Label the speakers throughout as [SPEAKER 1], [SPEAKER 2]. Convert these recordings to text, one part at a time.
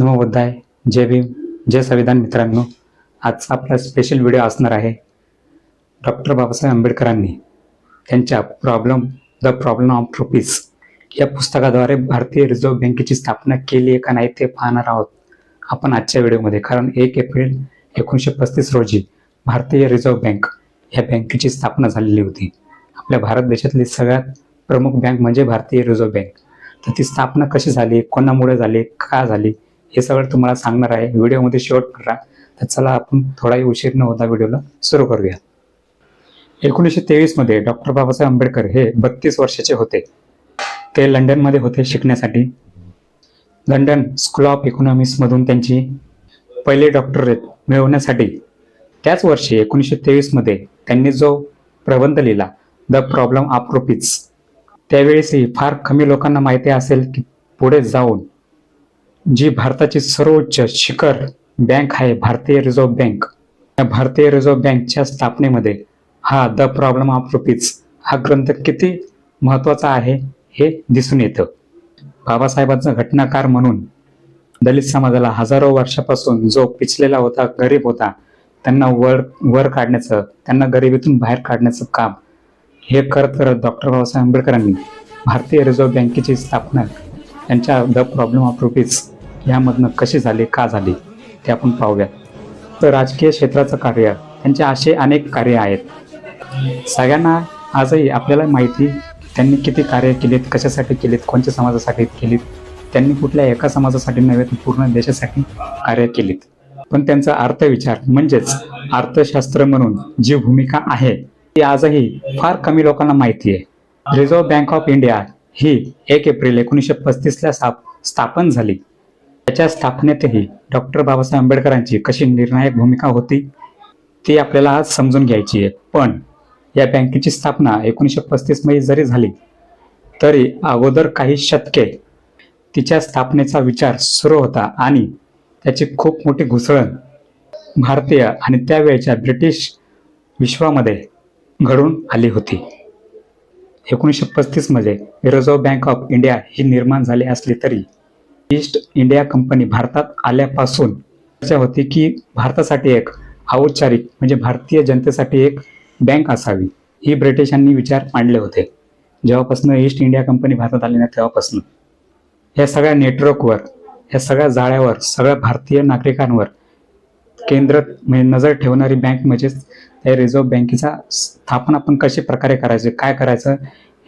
[SPEAKER 1] नमो बुद्धाय. जय भीम. जय संविधान मित्रांनो. आजचा आपला स्पेशल व्हिडिओ असणार आहे डॉक्टर बाबासाहेब आंबेडकरांनी त्यांच्या problem the problem of rupees या पुस्तकाद्वारे भारतीय रिझर्व्ह बँकेची स्थापना केली आहे का नाही ते पाहणार आहोत आपण आजच्या व्हिडिओमध्ये कारण एक एप्रिल एकोणीसशे पस्तीस रोजी भारतीय रिझर्व्ह बँक या बँकेची स्थापना झालेली होती. आपल्या भारत देशातली सगळ्यात प्रमुख बँक म्हणजे भारतीय रिझर्व्ह बँक. तर ती स्थापना कशी झाली? कोणामुळे झाली? का झाली? हे सगळं तुम्हाला सांगणार आहे. व्हिडिओमध्ये शेवट करा. तर चला आपण थोडाही उशीर न होता व्हिडिओला सुरू करूया. एकोणीसशे तेवीसमध्ये डॉक्टर बाबासाहेब आंबेडकर हे बत्तीस वर्षाचे होते. ते लंडनमध्ये होते शिकण्यासाठी. लंडन स्कूल ऑफ इकॉनॉमिक्समधून त्यांची पहिले डॉक्टरेट मिळवण्यासाठी. त्याच वर्षी एकोणीसशे तेवीसमध्ये त्यांनी जो प्रबंध लिहिला द प्रॉब्लेम ऑफ रुपीज त्यावेळेसही फार कमी लोकांना माहिती असेल की पुढे जाऊन जी भारताची सर्वोच्च शिखर बँक आहे भारतीय रिझर्व्ह बँक. या भारतीय रिझर्व्ह बँकच्या स्थापनेमध्ये हा द प्रॉब्लेम ऑफ रुपीज हा ग्रंथ किती महत्त्वाचा आहे हे दिसून येतं. बाबासाहेबांचा घटनाकार म्हणून दलित समाजाला हजारो वर्षापासून जो पिचलेला होता गरीब होता त्यांना वर वर काढण्याचं त्यांना गरिबीतून बाहेर काढण्याचं काम हे करत करत डॉक्टर बाबासाहेब आंबेडकरांनी भारतीय रिझर्व्ह बँकेची स्थापना त्यांच्या द प्रॉब्लेम ऑफ रुपीज यामधनं कशी झाली का झाली ते आपण पाहूयात. तर राजकीय क्षेत्राचं कार्य त्यांचे असे अनेक कार्य आहेत. सगळ्यांना आजही आपल्याला माहिती त्यांनी किती कार्य केलीत कशासाठी केलीत कोणत्या समाजासाठी केलीत त्यांनी कुठल्या एका समाजासाठी नव्हे तर पूर्ण देशासाठी कार्य केलीत. पण त्यांचा अर्थविचार म्हणजेच अर्थशास्त्र म्हणून जी भूमिका आहे ती आजही फार कमी लोकांना माहिती आहे. रिझर्व्ह बँक ऑफ इंडिया ही एक एप्रिल एकोणीसशे पस्तीसला स्थाप स्थापन झाली. त्याच्या स्थापनेतही डॉक्टर बाबासाहेब आंबेडकरांची कशी निर्णायक भूमिका होती ती आपल्याला आज समजून घ्यायची आहे. पण या बँकेची स्थापना एकोणीसशे पस्तीसमध्ये जरी झाली तरी अगोदर काही शतके तिच्या स्थापनेचा विचार सुरू होता आणि त्याची खूप मोठी घुसळण भारतीय आणि त्यावेळच्या ब्रिटिश विश्वामध्ये घडून आली होती. एकोणीसशे पस्तीसमध्ये रिझर्व्ह बँक ऑफ इंडिया ही निर्माण झाली असली तरी ईस्ट इंडिया कंपनी भारतात आल्यापासून चर्चा होती की भारतासाठी एक औपचारिक म्हणजे भारतीय जनतेसाठी एक बँक असावी ही ब्रिटिशांनी विचार मांडले होते. जेव्हापासून ईस्ट इंडिया कंपनी भारतात आली ना तेव्हापासून. या सगळ्या नेटवर्कवर या सगळ्या जाळ्यावर सगळ्या भारतीय नागरिकांवर केंद्र म्हणजे नजर ठेवणारी बँक म्हणजेच रिझर्व्ह बँकेचा स्थापना आपण कशा प्रकारे करायचे काय करायचं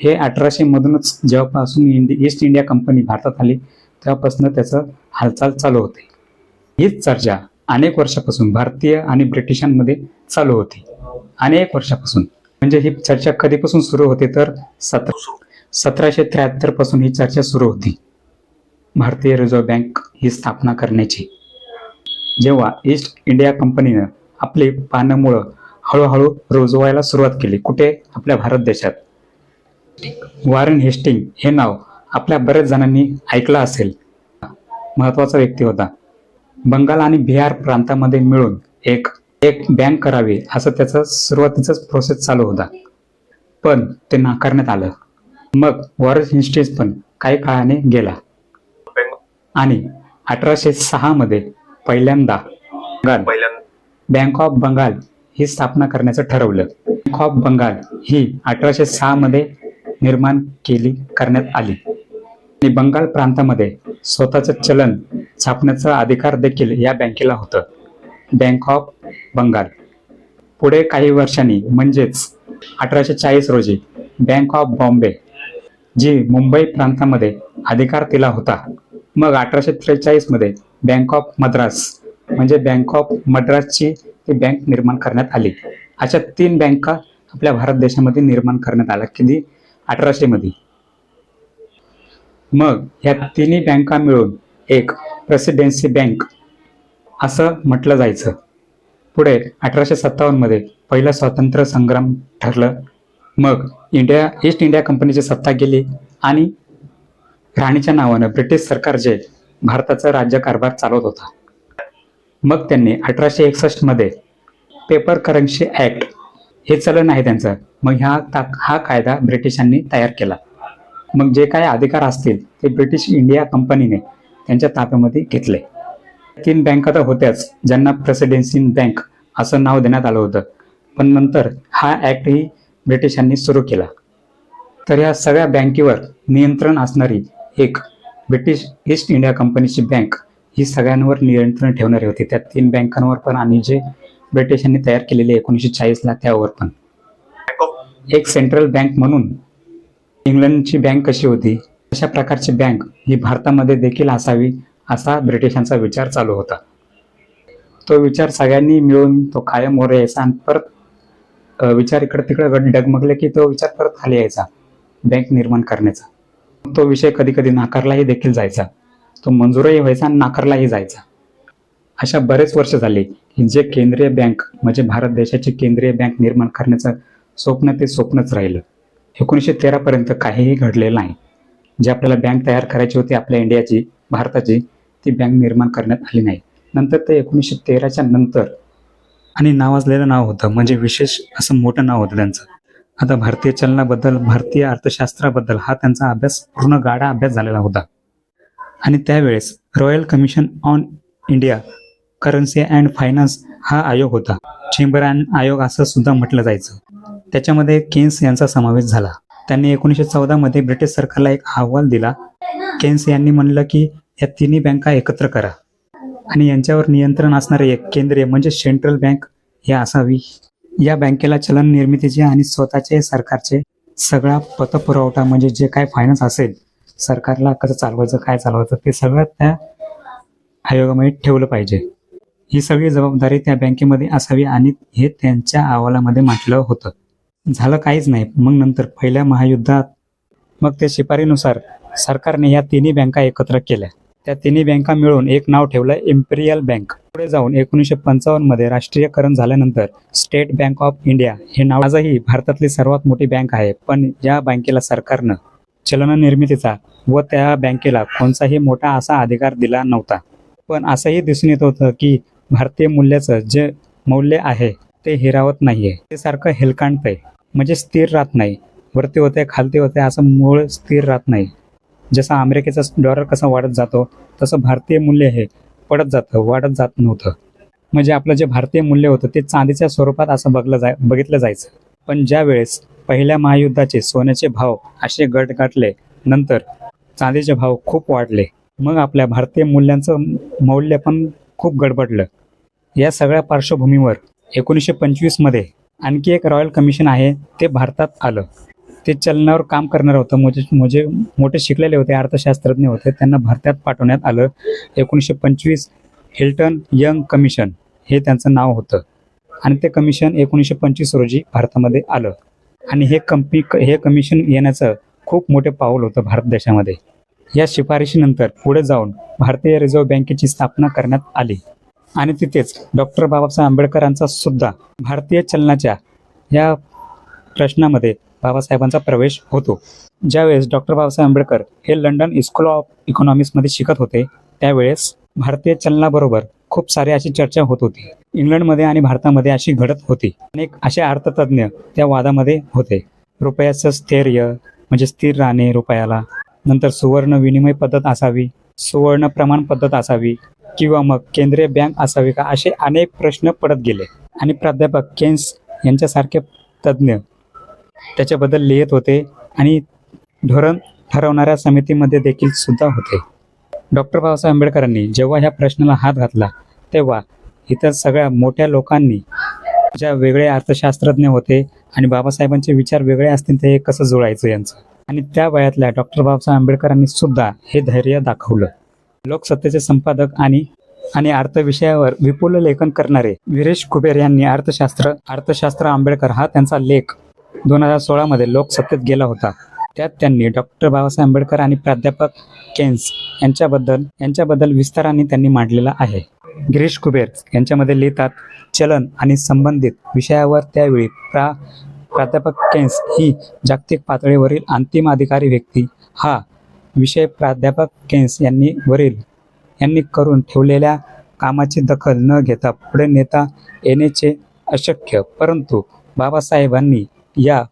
[SPEAKER 1] हे अठराशे मधूनच जेव्हापासून इंडि ईस्ट इंडिया कंपनी भारतात आली तेव्हापासून त्याचं हालचाल चालू होते. हीच चर्चा अनेक वर्षापासून भारतीय आणि ब्रिटिशांमध्ये चालू होती. अनेक वर्षापासून. म्हणजे ही चर्चा कधीपासून सुरू होते तर सतरा सतराशे त्र्याहत्तरपासून ही चर्चा सुरू होती. भारतीय रिझर्व्ह बँक ही स्थापना करण्याची. जेव्हा ईस्ट इंडिया कंपनीनं आपली पानमुळं हळूहळू रुजवायला सुरुवात केली कुठे? आपल्या भारत देशात. वॉरेन हेस्टिंग हे नाव आपल्या बऱ्याच जणांनी ऐकलं असेल. महत्त्वाचा व्यक्ती होता. बंगाल आणि बिहार प्रांतामध्ये मिळून एक एक बँक करावी असं त्याचं सुरुवातीचाच प्रोसेस चालू होता. पण ते नाकारण्यात आलं. मग वॉरेन हेस्टिंग पण काही काळाने गेला. आणि अठराशे सहा मध्ये पहिल्यांदा बंगाल. बँक ऑफ बंगाल ही स्थापना करण्याचं ठरवलं. बँक ऑफ बंगाल ही अठराशे सहा मध्ये निर्माण केली करण्यात आली. आणि बंगाल प्रांतामध्ये स्वतःचं चलन छापण्याचा अधिकार देखील या बँकेला होतं. बँक ऑफ बंगाल पुढे काही वर्षांनी म्हणजेच अठराशे चाळीस रोजी बँक ऑफ बॉम्बे जी मुंबई प्रांतामध्ये अधिकार तिला होता. मग अठराशे त्रेचाळीसमध्ये बँक ऑफ मद्रास. म्हणजे बँक ऑफ मद्रासची ती बँक निर्माण करण्यात आली. अशा तीन बँका आपल्या भारत देशामध्ये निर्माण करण्यात आल्या किती? अठराशे मध्ये. मग ह्या तिन्ही बँका मिळून एक प्रेसिडेन्सी बँक असं म्हटलं जायचं. पुढे अठराशे सत्तावन्नमध्ये पहिला स्वातंत्र्य संग्राम ठरलं. मग इंडिया ईस्ट इंडिया कंपनीची सत्ता गेली आणि राणीच्या नावानं ब्रिटिश सरकार जे भारताचा राज्यकारभार चालवत होता. मग त्यांनी अठराशे एकसष्टमध्ये पेपर करन्सी ॲक्ट हे चलन आहे त्यांचं. मग ह्या ता- हा कायदा ब्रिटिशांनी तयार केला. मग जे काय अधिकार असतील ते ब्रिटिश इंडिया कंपनीने त्यांच्या ताब्यामध्ये घेतले. तीन बँका तर होत्याच ज्यांना प्रेसिडेन्सी बँक असं नाव देण्यात आलं होतं. पण नंतर हा ॲक्टही ब्रिटिशांनी सुरू केला. तर या सगळ्या बँकेवर नियंत्रण असणारी एक ब्रिटिश ईस्ट इंडिया कंपनीची बँक ही सगळ्यांवर नियंत्रण ठेवणारी होती. त्या तीन बँकांवर पण आणि जे ब्रिटिशांनी तयार केलेले एकोणीसशे चाळीसला त्यावर पण. एक सेंट्रल बँक म्हणून इंग्लंडची बँक कशी होती? अशा प्रकारची बँक ही भारतामध्ये देखील असावी असा ब्रिटिशांचा विचार चालू होता. तो विचार सगळ्यांनी मिळून तो कायम वर यायचा आणि परत विचार इकडे तिकडे डगमगले की तो विचार परत खाली यायचा बँक निर्माण करण्याचा. तो विषय कधी कधी नाकारलाही देखील जायचा. तो मंजूरही व्हायचा आणि नाकारलाही जायचा. अशा बरेच वर्ष झाले की जे केंद्रीय बँक म्हणजे भारत देशाची केंद्रीय बँक निर्माण करण्याचं स्वप्न ते स्वप्नच राहिलं. एकोणीसशे तेरापर्यंत काहीही घडलेलं नाही. जी आपल्याला बँक तयार करायची होती आपल्या इंडियाची भारताची ती बँक निर्माण करण्यात आली नाही. नंतर ते एकोणीसशे तेराच्या नंतर आणि नावाजलेलं नाव होतं म्हणजे विशेष असं मोठं नाव होतं त्यांचं. आता भारतीय चलनाबद्दल भारतीय अर्थशास्त्राबद्दल हा त्यांचा अभ्यास पूर्ण गाढा अभ्यास झालेला होता. आणि त्यावेळेस royal commission on India currency and finance हा आयोग होता. चेंबरॅन आयोग असं सुद्धा म्हटलं जायचं. त्याच्यामध्ये केन्स यांचा समावेश झाला. त्यांनी एकोणीसशे चौदामध्ये ब्रिटिश सरकारला एक अहवाल दिला. केन्स यांनी म्हणलं की या तिन्ही बँका एकत्र करा. आणि यांच्यावर नियंत्रण असणारे एक केंद्रीय म्हणजे सेंट्रल बँक हे असावी. या बँकेला चलन निर्मितीचे आणि स्वतःचे सरकारचे सगळा पतपुरवठा म्हणजे जे काय फायनान्स असेल सरकारला कसं चालवायचं काय चालवायचं ते सगळं त्या आयोगामध्ये ठेवलं पाहिजे. ही सगळी जबाबदारी त्या बँकेमध्ये असावी आणि हे त्यांच्या अहवालामध्ये म्हटलं होतं. झालं काहीच नाही. मग नंतर पहिल्या महायुद्धात मग त्या शिफारीनुसार सरकारने या तिन्ही बँका एकत्र केल्या. त्या तिन्ही बँका मिळून एक नाव ठेवलं इम्पिरियल बँक पुढे जाऊन एकोणीसशे पंचावन्नमध्ये राष्ट्रीयकरण झाल्यानंतर स्टेट बँक ऑफ इंडिया हे नाव आजही भारतातली सर्वात मोठी बँक आहे. पण या बँकेला सरकारनं चलन निर्मितीचा व त्या बँकेला कोणताही मोठा असा अधिकार दिला नव्हता. पण असंही दिसून येत होतं की भारतीय मूल्याचं जे मौल्य आहे ते हिरावत नाहीये. ते सारखं हेलकांडतंय. म्हणजे स्थिर राहत नाही. वरती होते खालती होते असं मूळ स्थिर राहत नाही. जसं अमेरिकेचा डॉलर कसा वाढत जातो तसं भारतीय मूल्य हे पडत जातं वाढत जात नव्हतं. म्हणजे आपलं जे भारतीय मूल्य होतं ते चांदीच्या स्वरूपात असं बघलं जाय बघितलं जायचं. पण ज्या वेळेस पहिल्या महायुद्धाचे सोन्याचे भाव असे गट गाठले नंतर चांदीचे भाव खूप वाढले मग आपल्या भारतीय मूल्यांचं मौल्य पण खूप गडबडलं. या सगळ्या पार्श्वभूमीवर एकोणीसशे पंचवीसमध्ये आणखी एक रॉयल कमिशन आहे ते भारतात आलं. ते चलनावर काम करणार होतं. म्हणजे म्हणजे मोठे शिकलेले होते अर्थशास्त्रज्ञ होते. त्यांना भारतात पाठवण्यात आलं. एकोणीसशे पंचवीस हिल्टन यंग कमिशन हे त्यांचं नाव होतं. आणि ते कमिशन एकोणीसशे पंचवीस रोजी भारतामध्ये आलं. आणि हे कंपनी हे कमिशन येण्याचं खूप मोठे पाऊल होतं भारत देशामध्ये. या शिफारशीनंतर पुढे जाऊन भारतीय रिझर्व्ह बँकेची स्थापना करण्यात आली. आणि तिथेच डॉक्टर बाबासाहेब आंबेडकरांचा सुद्धा भारतीय चलनाच्या या प्रश्नामध्ये बाबासाहेबांचा प्रवेश होतो. ज्यावेळेस डॉक्टर बाबासाहेब आंबेडकर हे लंडन स्कूल ऑफ इकॉनॉमिक्समध्ये शिकत होते त्यावेळेस भारतीय चलनाबरोबर खूप सारी अशी चर्चा होत होती. इंग्लंडमध्ये आणि भारतामध्ये अशी घडत होती. अनेक असे अर्थतज्ञ त्या वादामध्ये होते. रुपयाचं स्थैर्य म्हणजे स्थिर राहणे रुपयाला. नंतर सुवर्ण विनिमय पद्धत असावी सुवर्ण प्रमाण पद्धत असावी किंवा मग केंद्रीय बँक असावी का असे अनेक प्रश्न पडत गेले. आणि प्राध्यापक केन्स यांच्यासारखे तज्ज्ञ त्याच्याबद्दल लिहित होते आणि धोरण ठरवणाऱ्या समितीमध्ये देखील सुद्धा होते. डॉक्टर बाबासाहेब आंबेडकरांनी जेव्हा ह्या प्रश्नाला हात घातला तेव्हा इतर सगळ्या मोठ्या लोकांनी ज्या वेगळे अर्थशास्त्रज्ञ होते आणि बाबासाहेबांचे विचार वेगळे असतील ते कसं जुळायचं यांचं? आणि त्या वयातल्या डॉक्टर बाबासाहेब आंबेडकरांनी सुद्धा हे धैर्य दाखवलं. लोकसत्तेचे संपादक आणि आणि अर्थविषयावर विपुल लेखन करणारे विरेश कुबेर यांनी अर्थशास्त्र अर्थशास्त्र आंबेडकर हा त्यांचा लेख दोन हजार सोळामध्ये लोकसत्तेत गेला होता. त्यात त्यांनी डॉक्टर बाबासाहेब आंबेडकर आणि प्राध्यापक केन्स यांच्याबद्दल यांच्याबद्दल विस्ताराने त्यांनी मांडलेला आहे. गिरीश कुबेर यांच्यामध्ये लिहितात चलन आणि संबंधित विषयावर त्यावेळी प्रा प्राध्यापक केन्स ही जागतिक पातळीवरील अंतिम अधिकारी व्यक्ती. हा विषय प्राध्यापक केन्स यांनी वरील यांनी करून ठेवलेल्या कामाची दखल न घेता पुढे नेता येण्याचे अशक्य. परंतु बाबासाहेबांनी या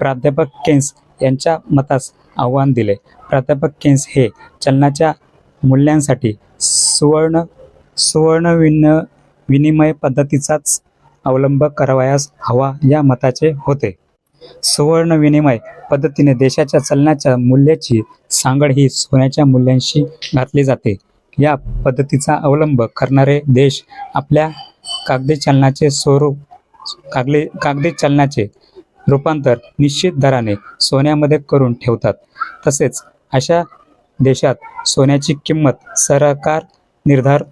[SPEAKER 1] प्राध्यापक केन्स यांच्या मतास आव्हान दिले. प्राध्यापक केन्स हे चलनाच्या मूल्यांसाठी सुवर्ण सुवर्ण विन विनिमय पद्धतीचाच अवलंब करावयास हवा या मताचे होते. सुवर्ण विनिमय पद्धतीने देशाच्या चलनाच्या मूल्याची सांगड ही सोन्याच्या मूल्यांशी घातली जाते. या पद्धतीचा अवलंब करणारे देश आपल्या कागदी चलनाचे स्वरूप कागदी कागदी चलनाचे रूपांतर निश्चित दराने सोन्यामध्ये करून ठेवतात. तसेच अशा देशात सोन्याची किंमत सरकार निर्धार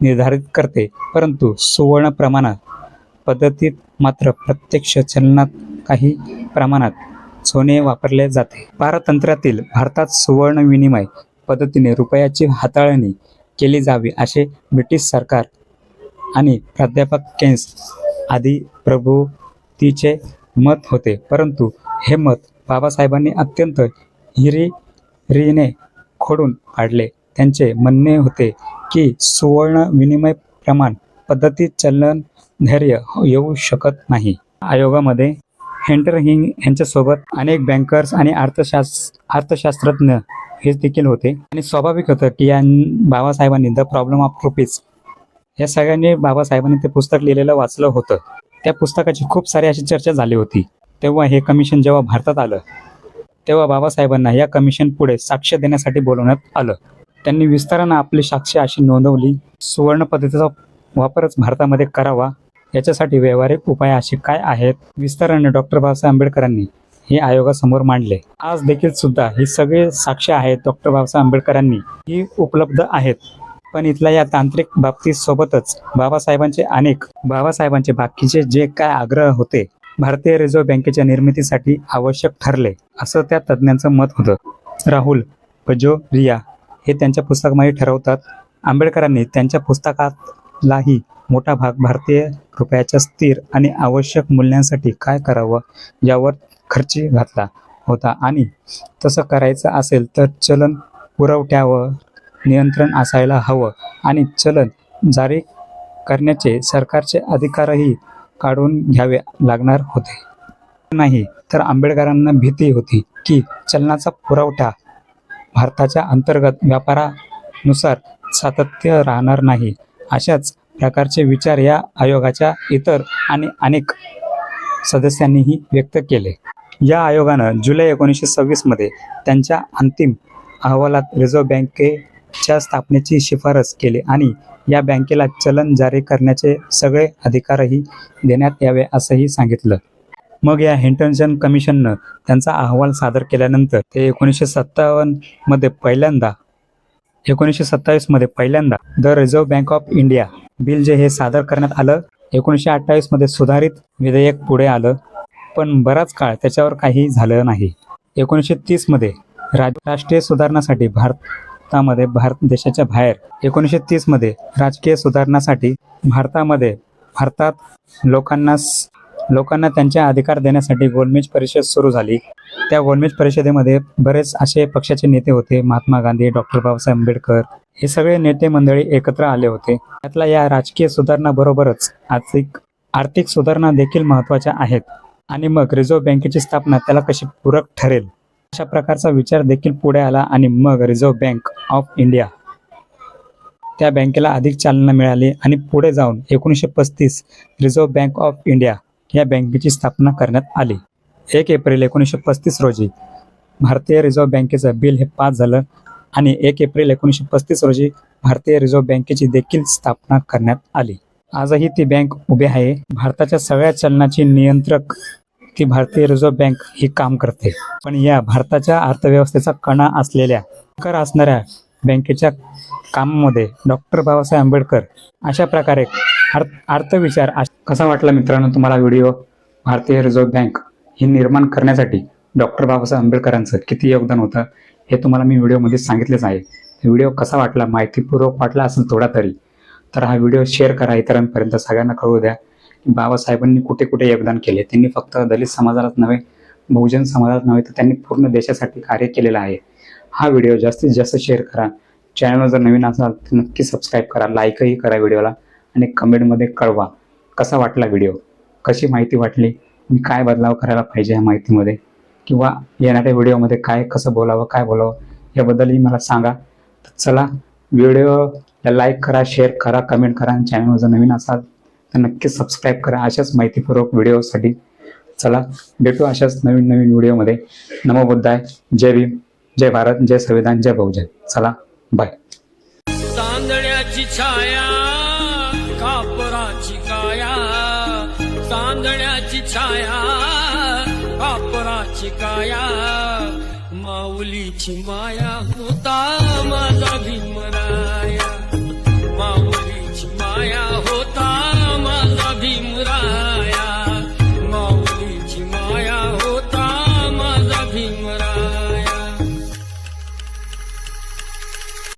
[SPEAKER 1] निर्धारित करते परंतु सुवर्ण प्रमाणात पद्धतीत मात्र प्रत्यक्ष चलनात काही प्रमाणात सोने वापरले जाते. पारतंत्र्यातील भारतात सुवर्ण विनिमय पद्धतीने रुपयाची हाताळणी केली जावी असे ब्रिटिश सरकार आणि प्राध्यापक केन्स आदी प्रभूतीचे मत होते. परंतु हे मत बाबासाहेबांनी अत्यंत हिरिरीने खोडून काढले त्यांचे म्हणणे होते की सुवर्ण विनिमय प्रमाण पद्धतीत चलन धैर्य येऊ शकत नाही. आयोगामध्ये हेंटर हिंग यांच्यासोबत अनेक बँकर्स आणि अर्थशास्त्र अर्थशास्त्रज्ञ हे देखील होते. आणि स्वाभाविक होतं की या बाबासाहेबांनी द प्रॉब्लेम ऑफ रुपीज या सगळ्यांनी बाबासाहेबांनी ते पुस्तक लिहिलेलं वाचलं होतं. त्या पुस्तकाची खूप सारी अशी चर्चा झाली होती. तेव्हा हे कमिशन जेव्हा भारतात आलं तेव्हा बाबासाहेबांना या कमिशन पुढे साक्ष देण्यासाठी बोलवण्यात आलं. त्यांनी विस्तारानं आपली साक्ष अशी नोंदवली सुवर्ण पद्धतीचा वापरच भारतामध्ये करावा याच्यासाठी व्यावहारिक उपाय असे काय आहेत विस्ताराने डॉक्टर बाबासाहेब आंबेडकरांनी हे आयोगासमोर मांडले. आज देखील सुद्धा ही सगळे साक्ष आहेत डॉक्टर बाबासाहेब आंबेडकरांनी ही उपलब्ध आहेत. पण इथल्या या तांत्रिक बाबतीसोबतच बाबासाहेबांचे अनेक बाबासाहेबांचे बाकीचे जे काय आग्रह होते भारतीय रिझर्व्ह बँकेच्या निर्मितीसाठी आवश्यक ठरले असं त्या तज्ज्ञांचं मत होतं. राहुल पजो रिया हे त्यांच्या पुस्तकामध्ये ठरवतात आंबेडकरांनी त्यांच्या पुस्तकातलाही मोठा भाग भारतीय रुपयाच्या स्थिर आणि आवश्यक मूल्यांसाठी काय करावं यावर खर्ची घातला होता. आणि तसं करायचं असेल तर चलन पुरवठ्यावर नियंत्रण असायला हवं आणि चलन जारी करण्याचे सरकारचे अधिकारही काढून घ्यावे लागणार होते. नाही तर आंबेडकरांना भीती होती की चलनाचा पुरवठा भारताच्या अंतर्गत व्यापारानुसार सातत्य राहणार नाही. अशाच प्रकारचे विचार या आयोगाच्या इतर आणि अनेक सदस्यांनीही व्यक्त केले. या आयोगानं जुलै एकोणीसशे सव्वीसमध्ये त्यांच्या अंतिम अहवालात रिझर्व्ह च्या स्थापनेची शिफारस केली आणि या बँकेला चलन जारी करण्याचे सगळे अधिकारही देण्यात यावे असंही सांगितलं. मग या हेंटन्सन कमिशननं त्यांचा अहवाल सादर केल्यानंतर ते एकोणीसशे सत्तावन्नमध्ये पहिल्यांदा एकोणीसशे सत्तावीसमध्ये पहिल्यांदा the reserve bank of India bill जे हे सादर करण्यात आलं एकोणीसशे अठ्ठावीसमध्ये सुधारित विधेयक पुढे आलं पण बराच काळ त्याच्यावर काही झालं नाही. एकोणीसशे तीसमध्ये राज राष्ट्रीय सुधारणासाठी भारत भारतामध्ये भारत देशाच्या बाहेर. एकोणीसशे तीसमध्ये राजकीय सुधारणासाठी भारतामध्ये भारतात लोकांना लोकांना त्यांचे अधिकार देण्यासाठी गोलमेज परिषद सुरू झाली. त्या गोलमेज परिषदेमध्ये बरेच असे पक्षाचे नेते होते. महात्मा गांधी डॉक्टर बाबासाहेब आंबेडकर हे सगळे नेते मंडळी एकत्र आले होते. त्यातल्या या राजकीय सुधारणा आर्थिक आर्थिक सुधारणा देखील महत्त्वाच्या आहेत. आणि मग रिझर्व्ह बँकेची स्थापना त्याला कशी पूरक ठरेल? अशा प्रकारचा विचार देखील पुढे आला आणि मग रिझर्व्ह बँक ऑफ इंडिया त्या बँकेला अधिक चालना मिळाली आणि पुढे जाऊन एकोणीसशे पस्तीस रिझर्व्ह बँक ऑफ इंडिया या बँकेची स्थापना करण्यात आली. एक एप्रिल एकोणीसशे पस्तीस रोजी भारतीय रिझर्व्ह बँकेचं बिल हे पास झालं आणि एक एप्रिल एकोणीसशे पस्तीस रोजी भारतीय रिझर्व्ह बँकेची देखील स्थापना करण्यात आली. आजही ती बँक उभी आहे. भारताच्या सगळ्या चलनाची नियंत्रक ती भारतीय रिझर्व्ह बँक ही काम करते. पण या भारताच्या अर्थव्यवस्थेचा कणा असलेल्या कर असणाऱ्या बँकेच्या कामामध्ये डॉक्टर बाबासाहेब आंबेडकर अशा प्रकारे अर्थ अर्थविचार कसा वाटला मित्रांनो तुम्हाला व्हिडिओ? भारतीय रिझर्व्ह बँक ही निर्माण करण्यासाठी डॉक्टर बाबासाहेब आंबेडकरांचं किती योगदान होतं हे तुम्हाला मी व्हिडिओमध्ये सांगितलेच आहे. व्हिडिओ कसा वाटला माहितीपूर्वक वाटला असेल थोडा तरी तर हा व्हिडिओ शेअर करा. इतरांपर्यंत सगळ्यांना कळू द्या. बाबासाहेबांनी कुठे कुठे योगदान केले? त्यांनी फक्त दलित समाजालाच नव्हे बहुजन समाजात नव्हे तर त्यांनी पूर्ण देशासाठी कार्य केलेलं आहे. हा व्हिडिओ जास्तीत जास्त शेअर करा. चॅनलवर जर नवीन असाल तर नक्की सबस्क्राईब करा लाईकही करा व्हिडिओला आणि कमेंटमध्ये कळवा कसा वाटला व्हिडिओ कशी माहिती वाटली मी काय बदलाव करायला पाहिजे या माहितीमध्ये किंवा येणाऱ्या व्हिडिओमध्ये काय कसं बोलावं काय बोलावं याबद्दलही मला सांगा. तर चला व्हिडिओला लाईक करा शेअर करा कमेंट करा आणि चॅनलवर जर नवीन असाल तर नक्की सबस्क्राईब करा. अशाच माहितीपूर्वक व्हिडिओसाठी चला भेटू अशाच नवीन नवीन व्हिडिओमध्ये. नमो बुद्धाय. जय भीम. जय भारत. जय संविधान. जय बहुजन. चला बाय
[SPEAKER 2] तांदळ्याची छाया कापराची काया. तांदळ्याची छाया कापराची काया. माऊलीची माया होता माझा भीमरा